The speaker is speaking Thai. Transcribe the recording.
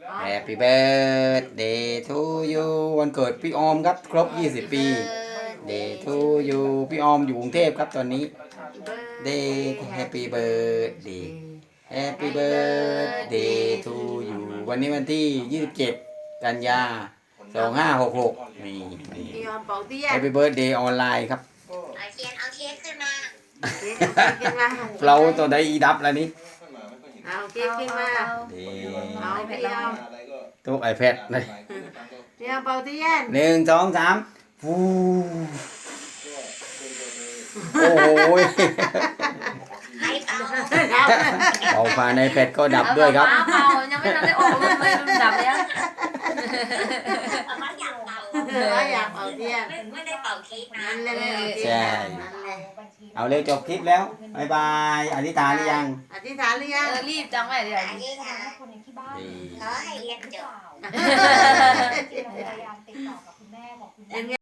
Happy birthday to you วันเกิดพี่ออมครับ ครบ 20 ปี Day to you พี่ออมอยู่กรุงเทพครับตอนนี้ Day Happy birthday Happy birthday to you วันนี้วันที่ 27 กันยา 2566 นี่นี่ พี่ออมเป่าเตี้ย Happy birthday ออนไลน์ครับ เอาเทียนเอาเค้กขึ้นมา เค้กเอาเค้กขึ้นมา เราตัวใดอีดับแล้วนี่ เอาเค้กขึ้นมา นี่ เอาพี่ออม ตัว iPad เลย พี่ออมเป่าเตี้ย หนึ่งสองสามฟูโอ้ย ไอ้เปล่า เอาพาในแพดก็ดับด้วยครับ เปล่ายังไม่ทันได้ออกเลยเลยมันดับแล้ว มันอยากเป่า เอออยากเป่าเตี้ย ไม่ไม่ได้เป่าเค้กนะ นั่นเลย ใช่ นั่น เลยเอาเลยจบคลิปแล้วบายบายอธิษฐานหรือยังอธิษฐานหรือยังเออรีบจังเลยเดี๋ยวอันนี้ค่ะคนในที่บ้านนี่ขอให้เรียนจบที่เราพยายามติดต่อกับคุณแม่บอกคุณแม่